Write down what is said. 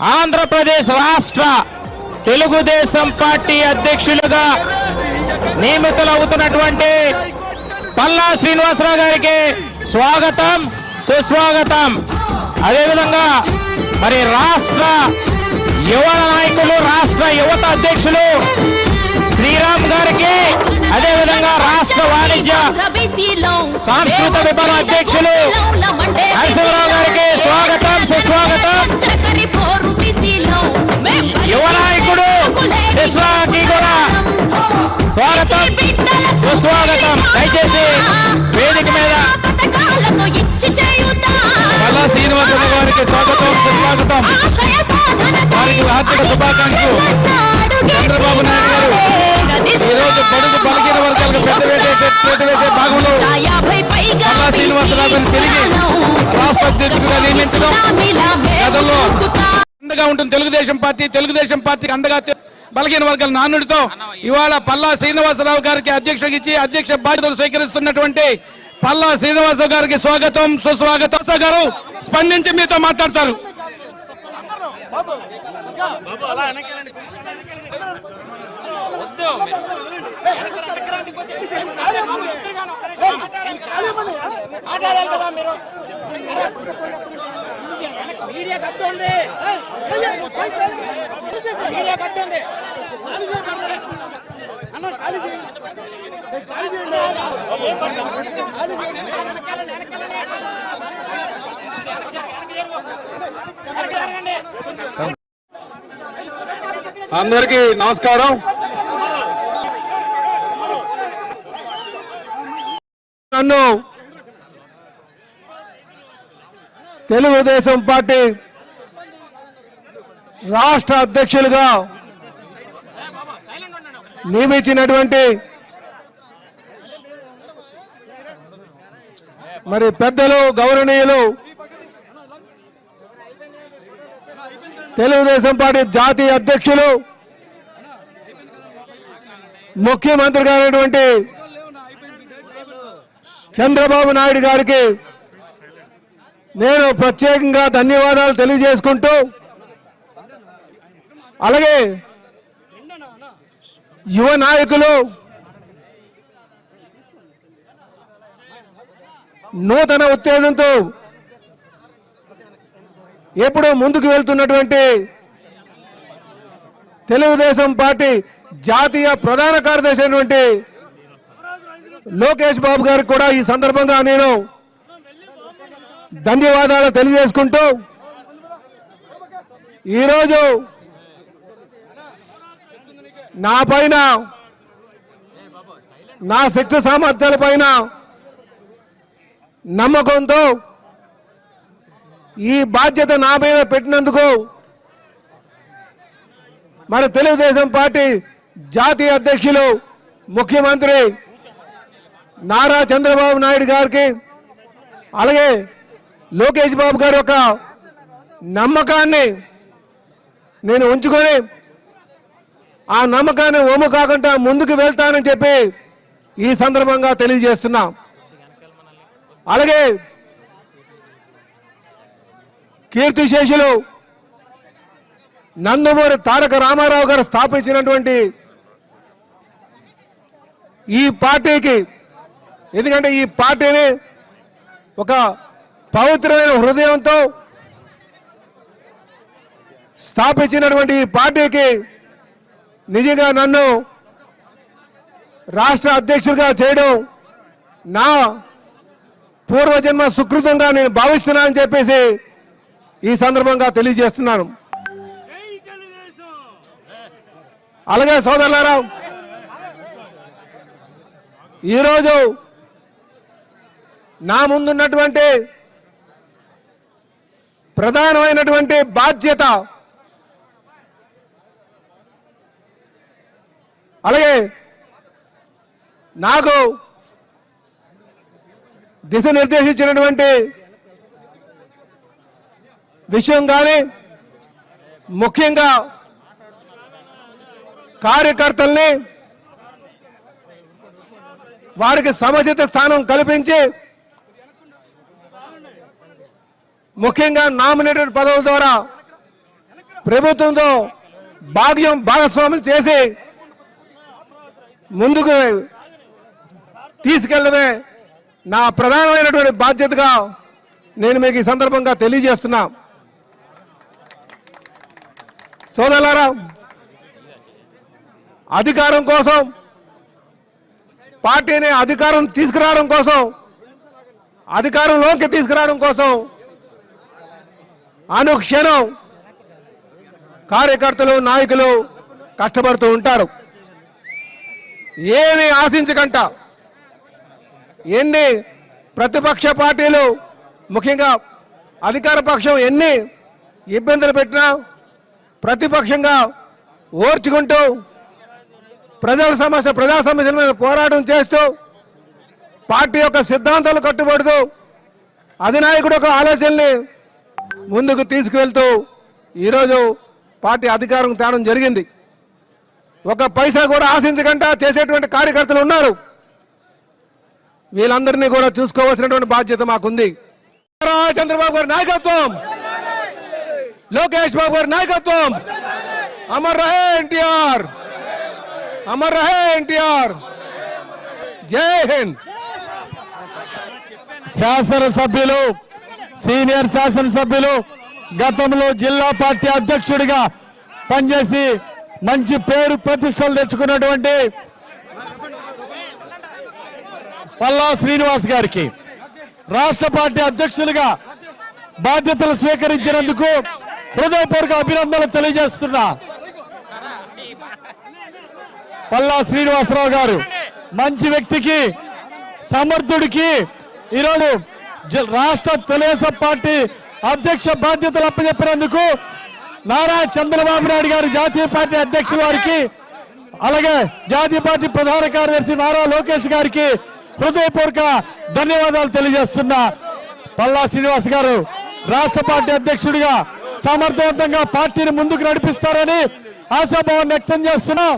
ఆంధ్రప్రదేశ్ రాష్ట్ర తెలుగుదేశం పార్టీ అధ్యక్షులుగా నియమితులవుతున్నటువంటి పల్లా శ్రీనివాసరావు గారికి స్వాగతం సుస్వాగతం. అదేవిధంగా మరి రాష్ట్ర యువ నాయకులు రాష్ట్ర యువత అధ్యక్షులు శ్రీరామ్ గారికి అదేవిధంగా రాష్ట్ర వాణిజ్య సాంస్కృతిక విభాగం అధ్యక్షులు నరసింహరావు గారికి స్వాగతం. సుస్వాగతం. దయచేసి వేదిక మీద స్వాగతం సుస్వాగతం. వారికి హార్దిక శుభాకాంక్షలు. చంద్రబాబు నాయుడు గారు ఈ రోజు బడుగు బలహీన వర్గాలకు పెద్ద వేసే చేతి వేసే భాగంలో పల్లా శ్రీనివాసరావు గారిని తిరిగి రాష్ట్ర అధ్యక్షుడిగా నియమించడం గతంలో అండగా ఉంటుంది తెలుగుదేశం పార్టీ తెలుగుదేశం పార్టీకి అండగా తె- బలహీన వర్గాల నానుడితో ఇవాళ పల్లా శ్రీనివాసరావు గారికి అధ్యక్ష ఇచ్చి అధ్యక్ష బాధ్యతలు స్వీకరిస్తున్నటువంటి పల్లా శ్రీనివాసరావు గారికి స్వాగతం సుస్వాగతం. గారు స్పందించి మీతో మాట్లాడతారు. మీడియా కట్టుంది మీడియా కట్టుంది అందరికీ నమస్కారం. నన్ను తెలుగుదేశం పార్టీ రాష్ట్ర అధ్యక్షులుగా నియమించినటువంటి మరి పెద్దలు గౌరవనీయులు తెలుగుదేశం పార్టీ జాతీయ అధ్యక్షులు ముఖ్యమంత్రి గారైనటువంటి చంద్రబాబు నాయుడు గారికి నేను ప్రత్యేకంగా ధన్యవాదాలు తెలియజేసుకుంటూ అలాగే యువ నాయకులు నూతన ఉత్తేజంతో ఎప్పుడూ ముందుకు వెళ్తున్నటువంటి తెలుగుదేశం పార్టీ జాతీయ ప్రధాన కార్యదర్శి అయినటువంటి లోకేష్ బాబు గారికి కూడా ఈ సందర్భంగా నేను ధన్యవాదాలు తెలియజేసుకుంటూ ఈరోజు నా పైన నా శక్తి సామర్థ్యాల పైన నమ్మకంతో ఈ బాధ్యత నా మీద పెట్టినందుకు మన తెలుగుదేశం పార్టీ జాతీయ అధ్యక్షులు ముఖ్యమంత్రి నారా చంద్రబాబు నాయుడు గారికి అలాగే లోకేష్ బాబు గారి యొక్క నమ్మకాన్ని నేను ఉంచుకొని ఆ నమ్మకాన్ని ఓము కాకుండా ముందుకు వెళ్తానని చెప్పి ఈ సందర్భంగా తెలియజేస్తున్నా. అలాగే కీర్తిశేషులు నందమూరి తారక రామారావు గారు స్థాపించినటువంటి ఈ పార్టీకి ఎందుకంటే ఈ పార్టీని ఒక పవిత్రమైన హృదయంతో స్థాపించినటువంటి ఈ పార్టీకి నిజంగా నన్ను రాష్ట్ర అధ్యక్షుడిగా చేయడం నా పూర్వజన్మ సుకృతంగా నేను భావిస్తున్నానని చెప్పేసి ఈ సందర్భంగా తెలియజేస్తున్నాను. అలాగే సోదరులారా ఈరోజు నా ముందున్నటువంటి ప్రధానమైనటువంటి బాధ్యత. అలాగే నాకు దిశ నిర్దేశించినటువంటి విషయం కానీ ముఖ్యంగా కార్యకర్తల్ని వారికి సముచిత స్థానం కల్పించి ముఖ్యంగా నామినేటెడ్ పదవుల ద్వారా ప్రభుత్వంతో భాగ్యం భాగస్వాములు చేసి ముందుకు తీసుకెళ్ళడమే నా ప్రధానమైనటువంటి బాధ్యతగా నేను మీకు ఈ సందర్భంగా తెలియజేస్తున్నా. సోదరులారా అధికారం కోసం పార్టీని అధికారం తీసుకురావడం కోసం అధికారంలోకి తీసుకురావడం కోసం అనుక్షణం కార్యకర్తలు నాయకులు కష్టపడుతూ ఉంటారు. ఏమి ఆశించకంట. ఎన్ని ప్రతిపక్ష పార్టీలు ముఖ్యంగా అధికార పక్షం ఎన్ని ఇబ్బందులు పెట్టినా ప్రతిపక్షంగా ఓర్చుకుంటూ ప్రజల సమస్య ప్రజా సమస్యల మీద పోరాటం చేస్తూ పార్టీ యొక్క సిద్ధాంతాలు కట్టుబడుతూ అధినాయకుడు యొక్క ఆలోచనని ముందుకు తీసుకువెళ్తూ ఈరోజు పార్టీ అధికారం తేడం జరిగింది. ఒక పైసా కూడా ఆశించకుండా చేసేటువంటి కార్యకర్తలు ఉన్నారు. వీళ్ళందరినీ కూడా చూసుకోవాల్సినటువంటి బాధ్యత మాకుంది. చంద్రబాబు గారి నాయకత్వం! లోకేష్ బాబు గారి నాయకత్వం! అమర్ రహే ఎన్టీఆర్! అమర్ రహే ఎన్టీఆర్! జై హింద్! శాసనసభ్యులు సీనియర్ శాసనసభ్యులు గతంలో జిల్లా పార్టీ అధ్యక్షుడిగా పనిచేసి మంచి పేరు ప్రతిష్టలు తెచ్చుకున్నటువంటి పల్లా శ్రీనివాస్ గారికి రాష్ట్ర పార్టీ అధ్యక్షులుగా బాధ్యతలు స్వీకరించినందుకు హృదయపూర్వక అభినందనలు తెలియజేస్తున్నా. పల్లా శ్రీనివాసరావు గారు మంచి వ్యక్తికి సమర్థుడికి ఈరోజు రాష్ట్ర తెలుగుదేశం పార్టీ అధ్యక్ష బాధ్యతలు అప్పచెప్పినందుకు నారా చంద్రబాబు నాయుడు గారు జాతీయ పార్టీ అధ్యక్షుల వారికి అలాగే జాతీయ పార్టీ ప్రధాన కార్యదర్శి నారా లోకేష్ గారికి హృదయపూర్వక ధన్యవాదాలు తెలియజేస్తున్నా. పల్లా శ్రీనివాస్ గారు రాష్ట్ర పార్టీ అధ్యక్షుడిగా సమర్థవంతంగా పార్టీని ముందుకు నడిపిస్తారని ఆశాభావం వ్యక్తం చేస్తున్నా.